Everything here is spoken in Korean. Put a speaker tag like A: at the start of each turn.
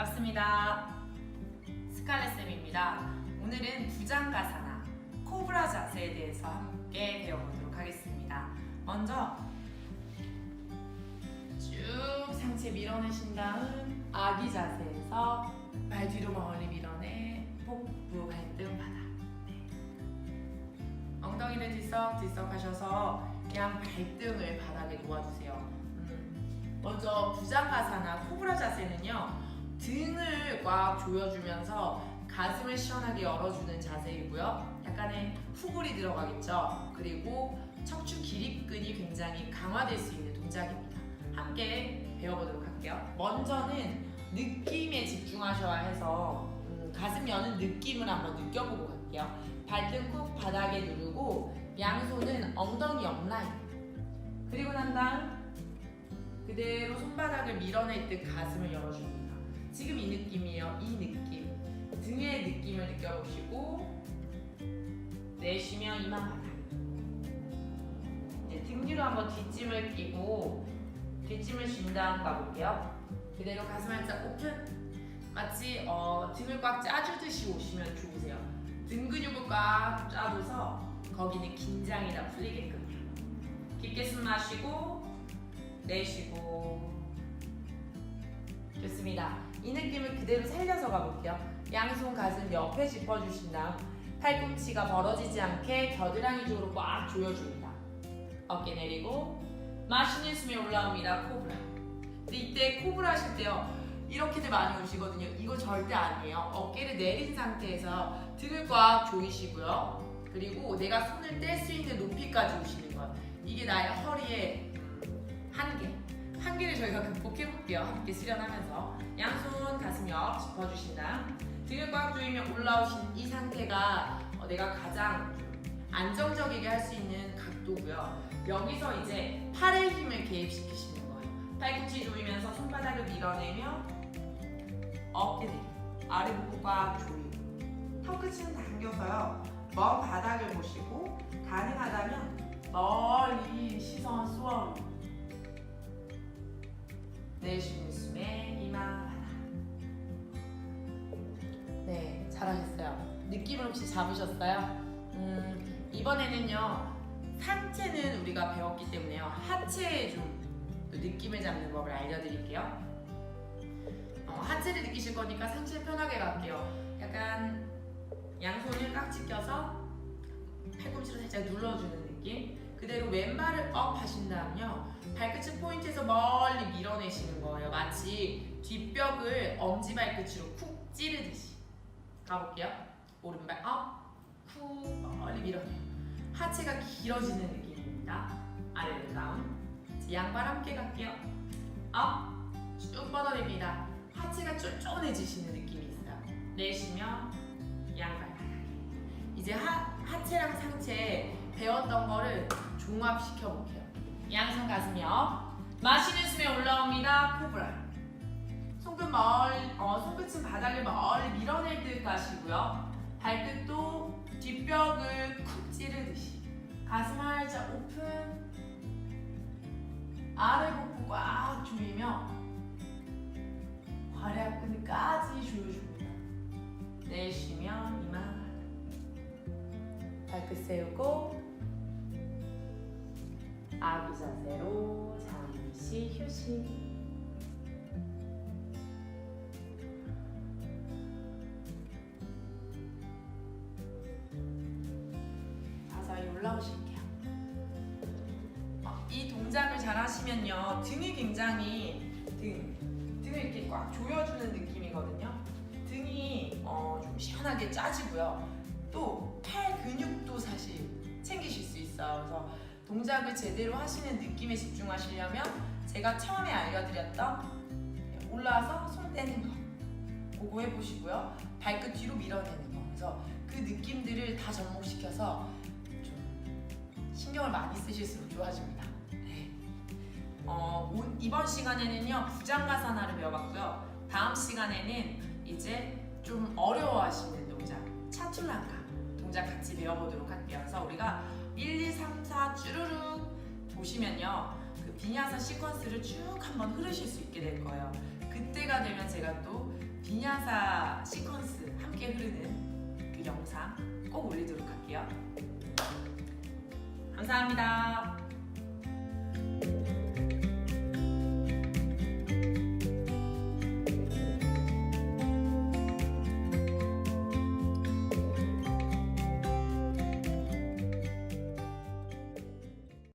A: 반갑습니다. 스칼렛 쌤입니다. 오늘은 부장가사나 코브라 자세에 대해서 함께 배워보도록 하겠습니다. 먼저 쭉 상체 밀어내신 다음 아기 자세에서 발 뒤로 멀리 밀어내 복부 발등 바닥. 네. 엉덩이를 들썩들썩 하셔서 그냥 발등을 바닥에 놓아주세요. 음, 먼저 부장가사나 코브라 자세는요. 등을 꽉 조여주면서 가슴을 시원하게 열어주는 자세이고요. 약간의 후굴이 들어가겠죠. 그리고 척추 기립근이 굉장히 강화될 수 있는 동작입니다. 함께 배워보도록 할게요. 먼저는 느낌에 집중하셔야 해서 음, 가슴 여는 느낌을 한번 느껴보고 갈게요. 발등 꾹 바닥에 누르고 양손은 엉덩이 옆라인. 그리고 난 다음 그대로 손바닥을 밀어낼 듯 가슴을 열어줍니다. 지금 이 느낌. 등의 느낌을 느껴보시고 내쉬며 이마 바닥. 이제 등 뒤로 한번 뒷짐을 끼고 뒷짐을 쉰 다음 가볼게요. 그대로 가슴 살짝 오픈. 마치 어, 등을 꽉 짜주듯이 오시면 좋으세요. 등 근육을 꽉 짜줘서 거기는 긴장이 다 풀리게끔요. 깊게 숨 마시고 내쉬고 좋습니다. 이 느낌을 그대로 살려서 가볼게요. 양손 가슴 옆에 짚어주신 다음 팔꿈치가 벌어지지 않게 겨드랑이 쪽으로 꽉 조여줍니다. 어깨 내리고 마시는 숨에 올라옵니다. 코브라. 근데 이때 코브라 하실 때요. 이렇게들 많이 오시거든요. 이거 절대 아니에요. 어깨를 내린 상태에서 등을 꽉 조이시고요. 그리고 내가 손을 뗄 수 있는 높이까지 오시는 거예요. 이게 나의 허리의 한계. 한계를 저희가 극복해 볼게요. 함께 수련하면서 양손 가슴 옆 짚어주신 다음 등을 꽉 조이면 올라오신 이 상태가 어, 내가 가장 좀 안정적이게 할 수 있는 각도고요. 여기서 이제 팔의 힘을 개입시키시는 거예요. 팔꿈치 조이면서 손바닥을 밀어내며 어깨 내리 아래 목을 꽉 조이고 턱끝은 당겨서요. 먼 바닥을 보시고 가능하다면 멀리 시선 쏘아 내쉬는 숨에 이마 바닥. 네, 잘하셨어요. 느낌을 혹시 잡으셨어요? 음, 이번에는요. 상체는 우리가 배웠기 때문에요. 하체에 좀또 느낌을 잡는 법을 알려드릴게요. 어, 하체를 느끼실 거니까 상체 편하게 갈게요. 약간 양손을 깍지 껴서 팔꿈치로 살짝 눌러주는 느낌. 그대로 왼발을 업 하신 다음요. 발끝을 포인트에서 멀리 밀어내시는 거예요. 마치 뒷벽을 엄지 발끝으로 쿡 찌르듯이. 가볼게요. 오른발 업, 쿡 멀리 밀어내요. 하체가 길어지는 느낌입니다. 아래로 다운. 양발 함께 갈게요. 업, 쭉 뻗어냅니다. 하체가 쫀쫀해지시는 느낌이 있어요. 내쉬며 양발. 이제 하, 하체랑 상체 배웠던 거를 종합시켜 볼게요. 양손 가슴 옆. 마시는 숨에 올라옵니다. 코브라. 손끝 멀, 어, 손끝은 바닥을 멀리 밀어낼 듯 가시고요. 발끝도 뒷벽을 쿡 찌르듯이. 가슴 살짝 오픈. 아래 복부 꽉 조이며 괄약근까지 조여줍니다. 내쉬며 이마 발끝 세우고 아기 자세로 잠시 휴식. 자세히 올라오실게요. 어, 이 동작을 잘 하시면요 등이 굉장히 등 등을 이렇게 꽉 조여주는 느낌이거든요. 등이 어, 좀 시원하게 짜지고요. 또 팔 근육도 사실 챙기실 수 있어요. 그래서 동작을 제대로 하시는 느낌에 집중하시려면 제가 처음에 알려드렸던 올라와서 손 떼는 거 그거 해보시고요. 발끝 뒤로 밀어내는 거. 그래서 그 느낌들을 다 접목시켜서 좀 신경을 많이 쓰실수록 좋아집니다. 네. 어, 오- 이번 시간에는요 부장가사나를 배워봤고요. 다음 시간에는 이제 좀 어려워하시는 동작 차툴란가 동작 같이 배워보도록 할게요. 그래서 우리가 1, 2, 3, 4 쭈루룩 보시면요 그 비냐사 시퀀스를 쭉 한번 흐르실 수 있게 될 거예요. 그때가 되면 제가 또 비냐사 시퀀스 함께 흐르는 그 영상 꼭 올리도록 할게요. 감사합니다.